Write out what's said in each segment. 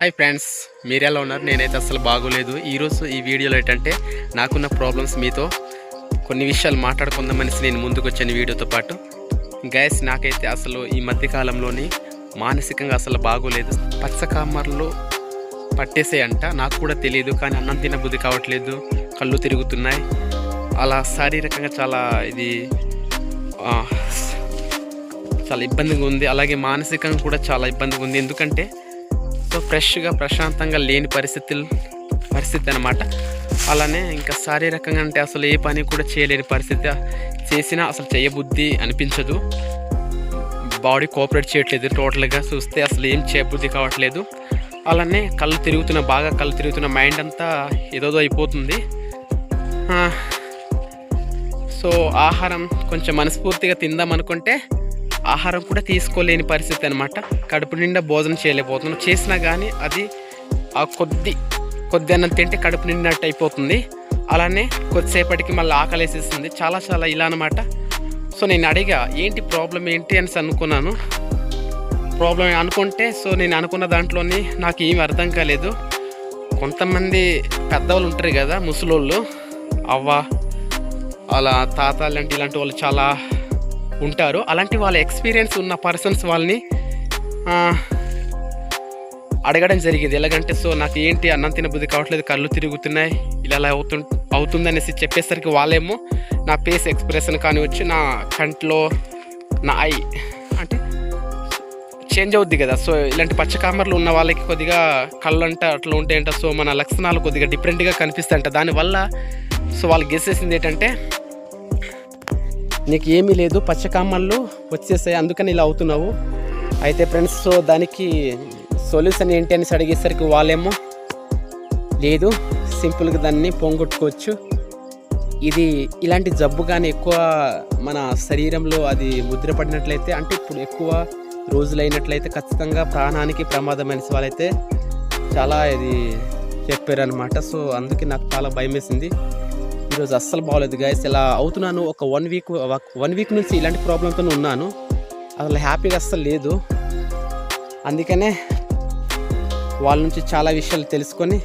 Hi friends మీరు ఎలా ఉన్నారు? నేనైతే అసలు బాగోలేదు. ఈరోజు ఈ వీడియోలో ఏంటంటే నాకున్న ప్రాబ్లమ్స్ మీతో కొన్ని విషయాలు మాట్లాడుకుందామనేసి నేను ముందుకు వచ్చాను వీడియోతో పాటు. గ్యాస్ నాకైతే అసలు ఈ మధ్యకాలంలోని మానసికంగా అసలు బాగోలేదు. పచ్చకామర్లు పట్టేసాయంట నాకు కూడా తెలియదు కానీ అన్నం తినబుద్ధి కావట్లేదు. కళ్ళు తిరుగుతున్నాయి. అలా శారీరకంగా చాలా ఇది చాలా ఇబ్బందిగా ఉంది. అలాగే మానసికంగా కూడా చాలా ఇబ్బందిగా ఉంది. ఎందుకంటే సో ఫ్రెష్గా ప్రశాంతంగా లేని పరిస్థితులు పరిస్థితి అనమాట అలానే ఇంకా శారీరకంగా అంటే అసలు ఏ పని కూడా చేయలేని పరిస్థితి. చేసినా అసలు చేయబుద్ధి అనిపించదు. బాడీ కోఆపరేట్ చేయట్లేదు టోటల్గా. చూస్తే అసలు ఏం చేయబుద్ధి కావట్లేదు. అలానే కళ్ళు తిరుగుతున్న బాగా కళ్ళు తిరుగుతున్న మైండ్ అంతా ఏదోదో అయిపోతుంది. సో ఆహారం కొంచెం మనస్ఫూర్తిగా తిందాం అనుకుంటే ఆహారం కూడా తీసుకోలేని పరిస్థితి అనమాట కడుపు నిండా భోజనం చేయలేకపోతున్నాం. చేసినా కానీ అది ఆ కొద్ది కొద్ది అన్నం తింటే కడుపు నిండినట్టు అయిపోతుంది. అలానే కొద్దిసేపటికి మళ్ళీ ఆకలేసేస్తుంది. చాలా చాలా ఇలా అనమాట సో నేను అడిగా ఏంటి ప్రాబ్లం ఏంటి? అని అనుకున్నాను. ప్రాబ్లం అనుకుంటే సో నేను అనుకున్న దాంట్లోని నాకు ఏమి అర్థం కాలేదు. కొంతమంది పెద్దవాళ్ళు ఉంటారు కదా ముసలోళ్ళు అవ్వ అలా తాత లాంటి ఇలాంటి వాళ్ళు చాలా ఉంటారు అలాంటి వాళ్ళ ఎక్స్పీరియన్స్ ఉన్న పర్సన్స్ వాళ్ళని అడగడం జరిగింది. ఎలాగంటే సో నాకు ఏంటి అన్నం తిన బుద్ధి కావట్లేదు కళ్ళు తిరుగుతున్నాయి ఇలా అవుతు అవుతుందనేసి చెప్పేసరికి వాళ్ళేమో నా ఫేస్ ఎక్స్ప్రెషన్ కానివచ్చు నా కంట్లో నా ఐ అంటే చేంజ్ అవుద్ది కదా. సో ఇలాంటి పచ్చకామర్లు ఉన్న వాళ్ళకి కొద్దిగా కళ్ళు అంట అట్లా ఉంటాయంట. సో మన లక్షణాలు కొద్దిగా డిఫరెంట్గా కనిపిస్తాయంట. దానివల్ల సో వాళ్ళు గెసేసింది ఏంటంటే నీకు ఏమీ లేదు పచ్చకామర్లు వచ్చేసాయి అందుకని ఇలా అవుతున్నావు. అయితే ఫ్రెండ్స్ సో దానికి సొల్యూషన్ ఏంటి అనేసి అడిగేసరికి వాళ్ళేమో లేదు సింపుల్గా దాన్ని పొంగొట్టుకోవచ్చు. ఇది ఇలాంటి జబ్బు కానీ ఎక్కువ మన శరీరంలో అది ముద్రపడినట్లయితే అంటే ఇప్పుడు ఎక్కువ రోజులైనట్లయితే ఖచ్చితంగా ప్రాణానికి ప్రమాదమైన వాళ్ళైతే చాలా ఇది చెప్పారనమాట సో అందుకే నాకు చాలా భయం వేసింది ఈరోజు అస్సలు బాగోలేదు గాయస్ ఇలా అవుతున్నాను. ఒక వన్ వీక్ వన్ వీక్ నుంచి ఇలాంటి ప్రాబ్లంతో ఉన్నాను. అసలు హ్యాపీగా అస్సలు లేదు. అందుకనే వాళ్ళ నుంచి చాలా విషయాలు తెలుసుకొని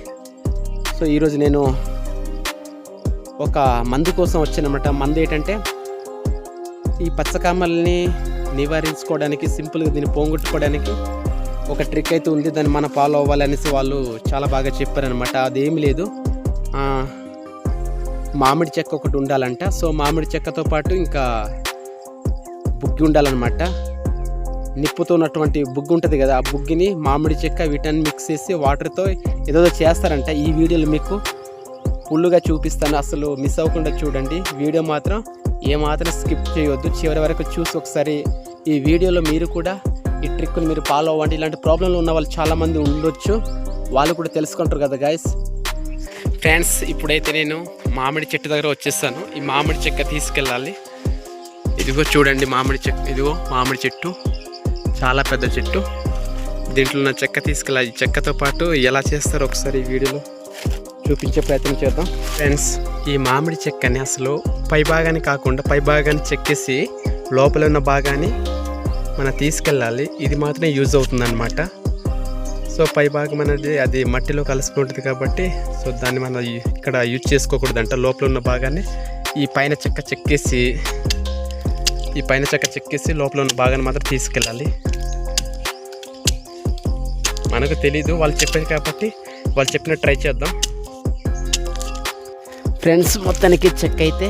సో ఈరోజు నేను ఒక మందు కోసం వచ్చానమాట మందు ఏంటంటే ఈ పచ్చకామల్ని నివారించుకోవడానికి సింపుల్గా దీన్ని పోగొట్టుకోవడానికి ఒక ట్రిక్ అయితే ఉంది. దాన్ని మనం ఫాలో అవ్వాలనేసి వాళ్ళు చాలా బాగా చెప్పారనమాట అదేమి లేదు. మామిడి చెక్క ఒకటి ఉండాలంట. సో మామిడి చెక్కతో పాటు ఇంకా బుగ్గి ఉండాలన్నమాట. నిప్పుతో ఉన్నటువంటి బుగ్గు ఉంటుంది కదా ఆ బుగ్గిని మామిడి చెక్క వీటన్ని మిక్స్ చేసి వాటర్తో ఏదో చేస్తారంట. ఈ వీడియోలో మీకు ఫుల్గా చూపిస్తాను. అసలు మిస్ అవ్వకుండా చూడండి. వీడియో మాత్రం ఏమాత్రం స్కిప్ చేయొద్దు. చివరి వరకు చూసి ఒకసారి ఈ వీడియోలో మీరు కూడా ఈ ట్రిక్ను మీరు ఫాలో అవ్వండి. ఇలాంటి ప్రాబ్లంలు ఉన్న వాళ్ళు చాలామంది ఉండొచ్చు. వాళ్ళు కూడా తెలుసుకుంటారు కదా గాయస్ ఫ్రెండ్స్ ఇప్పుడైతే నేను మామిడి చెట్టు దగ్గర వచ్చేసాను ఈ మామిడి చెక్క తీసుకెళ్ళాలి. ఇదిగో చూడండి మామిడి చెట్టు ఇదిగో మామిడి చెట్టు. చాలా పెద్ద చెట్టు. దీంట్లో ఉన్న చెక్క తీసుకెళ్ళాలి. చెక్కతో పాటు ఎలా చేస్తారో ఒకసారి ఈ వీడియోలో చూపించే ప్రయత్నం చేద్దాం. ఫ్రెండ్స్ ఈ మామిడి చెక్కని అసలు పై భాగాన్ని కాకుండా పై భాగాన్ని చెక్కేసి లోపల ఉన్న భాగాన్ని మనం తీసుకెళ్ళాలి. ఇది మాత్రమే యూజ్ అవుతుంది అనమాట సో పై భాగం అనేది అది మట్టిలో కలిసిపోతుంది కాబట్టి సో దాన్ని మనం ఇక్కడ యూజ్ చేసుకోకూడదంట లోపల ఉన్న భాగాన్ని. ఈ పైన చెక్క చెక్కేసి ఈ పైన చెక్క చెక్కేసి లోపల ఉన్న భాగాన్ని మాత్రం తీసుకెళ్ళాలి. మనకు తెలీదు వాళ్ళు చెప్పారు కాబట్టి వాళ్ళు చెప్పిన ట్రై చేద్దాం. ఫ్రెండ్స్ మొత్తానికి చెక్ అయితే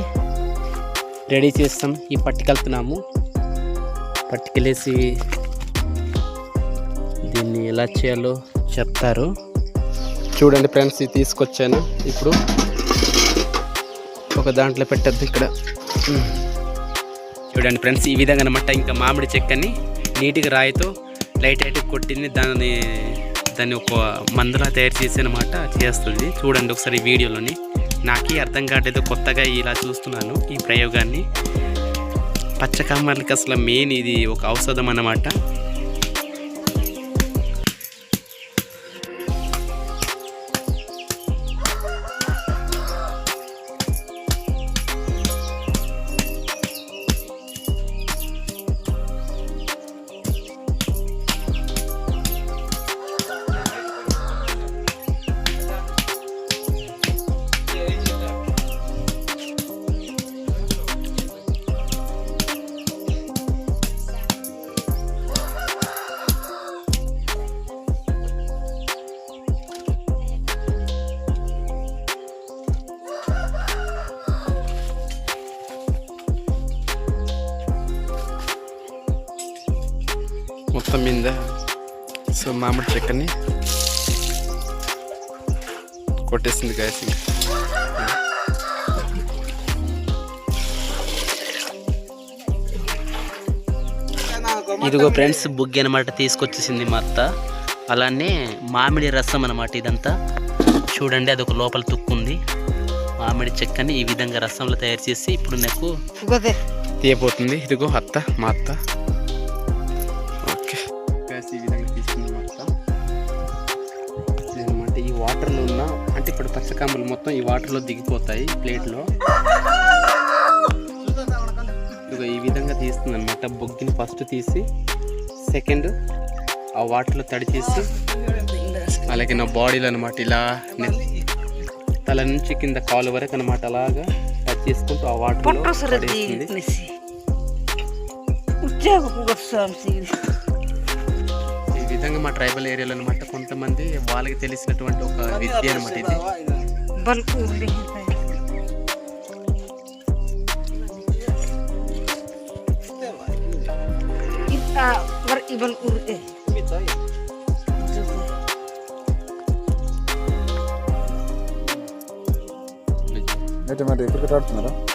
రెడీ చేస్తాం. ఈ పట్టుకెళ్తున్నాము. పట్టుకెళ్ళేసి దీన్ని ఎలా చేయాలో చెప్తారు. చూడండి ఫ్రెండ్స్ ఇది తీసుకొచ్చాను. ఇప్పుడు ఒక దాంట్లో పెట్టద్దు ఇక్కడ. చూడండి ఫ్రెండ్స్ ఈ విధంగా అనమాట ఇంకా మామిడి చెక్కని నీట్గా రాయితో లైట్ లైట్ కొట్టింది. దాన్ని దాన్ని ఒక మందులా తయారు చేసి అనమాట చేస్తుంది. చూడండి ఒకసారి వీడియోలోని. నాకే అర్థం కావట్లేదు కొత్తగా ఇలా చూస్తున్నాను ఈ ప్రయోగాన్ని. పచ్చకామర్లకి అసలు మెయిన్ ఇది ఒక ఔషధం అన్నమాట. మొత్తం మీద సో మామిడి చెక్కని కొట్టేసింది గాయస్ ఇదిగో ఫ్రెండ్స్ బుగ్గి అనమాట తీసుకొచ్చేసింది మా అత్త. అలానే మామిడి రసం అనమాట ఇదంతా. చూడండి అది ఒక లోపల తుక్కుంది. మామిడి చెక్కని ఈ విధంగా రసంలో తయారు చేసి ఇప్పుడు నాకు తీయబోతుంది. ఇదిగో అత్త మా అత్త. పచ్చకామలు మొత్తం ఈ వాటర్లో దిగిపోతాయి ప్లేట్లో. ఇదిగో ఈ విధంగా తీస్తుంది అనమాట బొగ్గిని ఫస్ట్ తీసి సెకండ్ ఆ వాటర్లో తడి చేసి అలాగే నా బాడీలో అనమాట ఇలా తల నుంచి కింద కాలు వరకు అనమాట అలాగా టచ్ చేసుకుంటూ ఆ వాటర్లో పడేస్తుంది ఈ విధంగా మా ట్రైబల్ ఏరియాలో అనమాట కొంతమంది వాళ్ళకి తెలిసినటువంటి ఒక విద్య అనమాట ఇది? बल को नहीं है kita beribal urde. Ini cuma dekor kita harus nara.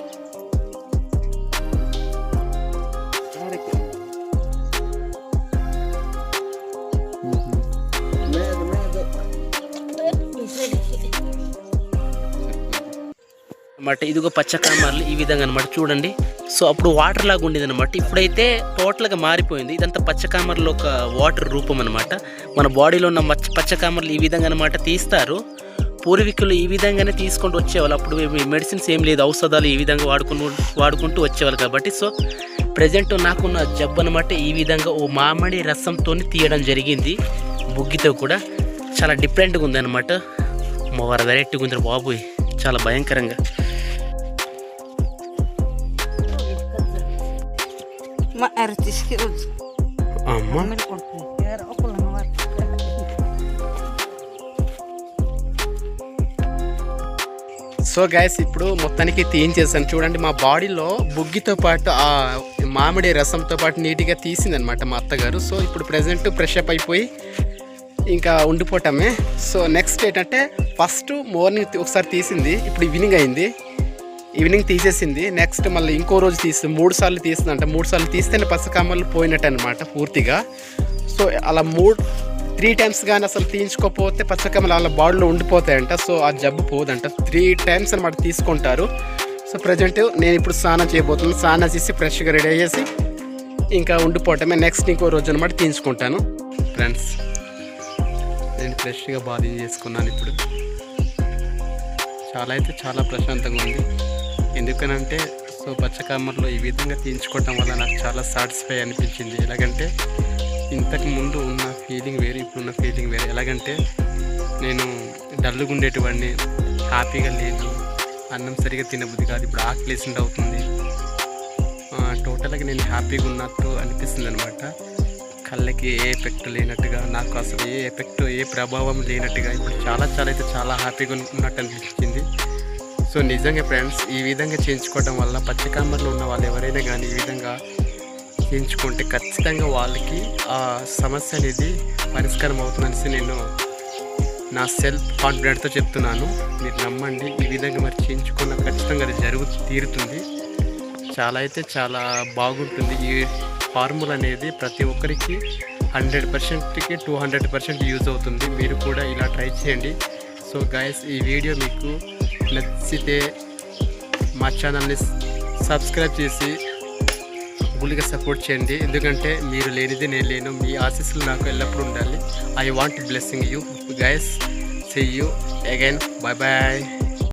అనమాట ఇదిగో పచ్చకామర్లు ఈ విధంగా అనమాట చూడండి. సో అప్పుడు వాటర్ లాగా ఉండేది అనమాట ఇప్పుడైతే టోటల్గా మారిపోయింది. ఇదంతా పచ్చకామర్లు ఒక వాటర్ రూపం అనమాట మన బాడీలో ఉన్న మచ్చ పచ్చకామర్లు ఈ విధంగా అనమాట తీస్తారు. పూర్వీకులు ఈ విధంగానే తీసుకుంటూ వచ్చేవాళ్ళు. అప్పుడు మెడిసిన్స్ ఏం లేదు. ఔషధాలు ఈ విధంగా వాడుకుంటూ వాడుకుంటూ వచ్చేవాళ్ళు కాబట్టి. సో ప్రజెంట్ నాకున్న జబ్బు అనమాట ఈ విధంగా ఓ మామిడి రసంతో తీయడం జరిగింది. బుగ్గితో కూడా. చాలా డిఫరెంట్గా ఉంది అనమాట వారు వెరైటీగా ఉంది బాబోయ్. చాలా భయంకరంగా. అమ్మ. సో గైస్ ఇప్పుడు మొత్తానికి తీయించేసాను చూడండి మా బాడీలో బుగ్గితో పాటు ఆ మామిడి రసంతో పాటు నీట్గా తీసిందనమాట మా అత్తగారు. సో ఇప్పుడు ప్రజెంట్ ఫ్రెష్ అప్ అయిపోయి ఇంకా ఉండిపోవటమే సో నెక్స్ట్ ఏంటంటే ఫస్ట్ మార్నింగ్ ఒకసారి తీసింది. ఇప్పుడు ఈవినింగ్ అయింది. ఈవినింగ్ తీసేసింది. నెక్స్ట్ మళ్ళీ ఇంకో రోజు తీసి మూడు సార్లు తీసిందంట. మూడు సార్లు తీస్తేనే పసకామలు పోయినట్టు అనమాట పూర్తిగా. సో అలా మూడు త్రీ టైమ్స్ కానీ అసలు తీయించుకోకపోతే పచ్చకమ్మలు వాళ్ళ బాడీలో ఉండిపోతాయంట. సో ఆ జబ్బు పోదంట. త్రీ టైమ్స్ అనమాట తీసుకుంటారు. సో ప్రజెంట్ నేను ఇప్పుడు స్నానం చేయబోతున్నాను స్నానం చేసి ఫ్రెష్గా రెడీ అయ్యేసి ఇంకా ఉండిపోవటమే. నెక్స్ట్ ఇంకో రోజు అనమాట తీయించుకుంటాను. ఫ్రెండ్స్ నేను ఫ్రెష్గా బాధ చేసుకున్నాను ఇప్పుడు. చాలా అయితే చాలా ప్రశాంతంగా ఉంది. ఎందుకనంటే సో పచ్చకామర్లో ఈ విధంగా తీయించుకోవటం వల్ల నాకు చాలా సాటిస్ఫై అనిపించింది. ఎలాగంటే ఇంతకు ముందు ఉన్న ఫీలింగ్ వేరే ఇప్పుడున్న ఫీలింగ్ వేరే. ఎలాగంటే నేను డల్లుగా ఉండేటివాడిని హ్యాపీగా లేదు అన్నం సరిగా తినబుద్ది కాదు ఇప్పుడు ఆకలేసింది అవుతుంది. టోటల్గా నేను హ్యాపీగా ఉన్నట్టు అనిపిస్తుంది అనమాట కళ్ళకి ఏ ఎఫెక్ట్ లేనట్టుగా నాకు అసలు ఏ ఎఫెక్ట్ ఏ ప్రభావం లేనట్టుగా ఇప్పుడు చాలా చాలా అయితే చాలా హ్యాపీగా ఉన్నట్టు అనిపించింది. సో నిజంగా ఫ్రెండ్స్ ఈ విధంగా చేయించుకోవడం వల్ల పచ్చకామర్లో ఉన్న వాళ్ళు ఎవరైనా కానీ ఈ విధంగా చేయించుకుంటే ఖచ్చితంగా వాళ్ళకి ఆ సమస్య అనేది పరిష్కారం అవుతుందనేసి నేను నా సెల్ఫ్ కాన్ఫిడెంట్తో చెప్తున్నాను. మీరు నమ్మండి ఈ విధంగా మరి చేయించుకున్న ఖచ్చితంగా అది జరుగు తీరుతుంది. చాలా అయితే చాలా బాగుంటుంది. ఈ ఫార్ములా అనేది ప్రతి ఒక్కరికి హండ్రెడ్ పర్సెంట్కి టూ హండ్రెడ్ పర్సెంట్ యూజ్ అవుతుంది. మీరు కూడా ఇలా ట్రై చేయండి. సో గాయస్ ఈ వీడియో మీకు నచ్చితే మా ఛానల్ని సబ్స్క్రైబ్ చేసి ఫుల్గా సపోర్ట్ చేయండి. ఎందుకంటే మీరు లేనిది నేను లేను. మీ ఆశీస్సులు నాకు ఎల్లప్పుడూ ఉండాలి. I want blessing you guys see you again bye bye